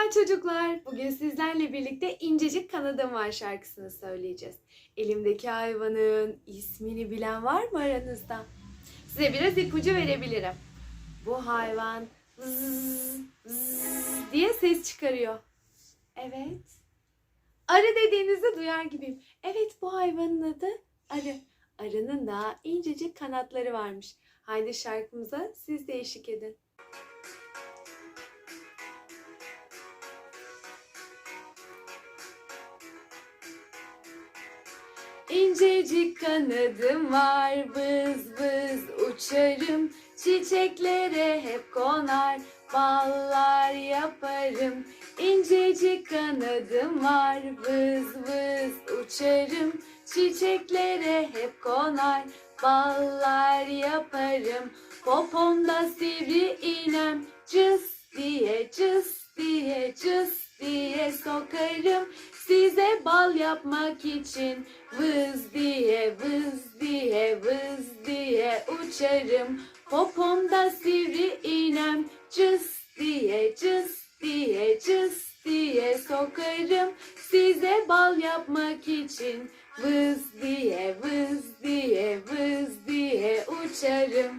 Merhaba çocuklar. Bugün sizlerle birlikte İncecik Kanadım Var şarkısını söyleyeceğiz. Elimdeki hayvanın ismini bilen var mı aranızda? Size biraz ipucu verebilirim. Bu hayvan zzz, zzz diye ses çıkarıyor. Evet. Arı dediğinizi duyar gibiyim. Evet bu hayvanın adı arı. Arının da incecik kanatları varmış. Haydi şarkımıza siz de eşlik edin. İncecik kanadım var vız vız uçarım. Çiçeklere hep konar ballar yaparım. İncecik kanadım var vız vız uçarım. Çiçeklere hep konar ballar yaparım. Popomda sivri iğnem cız diye cız diye cız diye sokarım Size bal yapmak için vız diye vız diye vız diye uçarım. Popomda sivri iğnem cız diye cız diye cız diye sokarım. Size bal yapmak için vız diye vız diye vız diye uçarım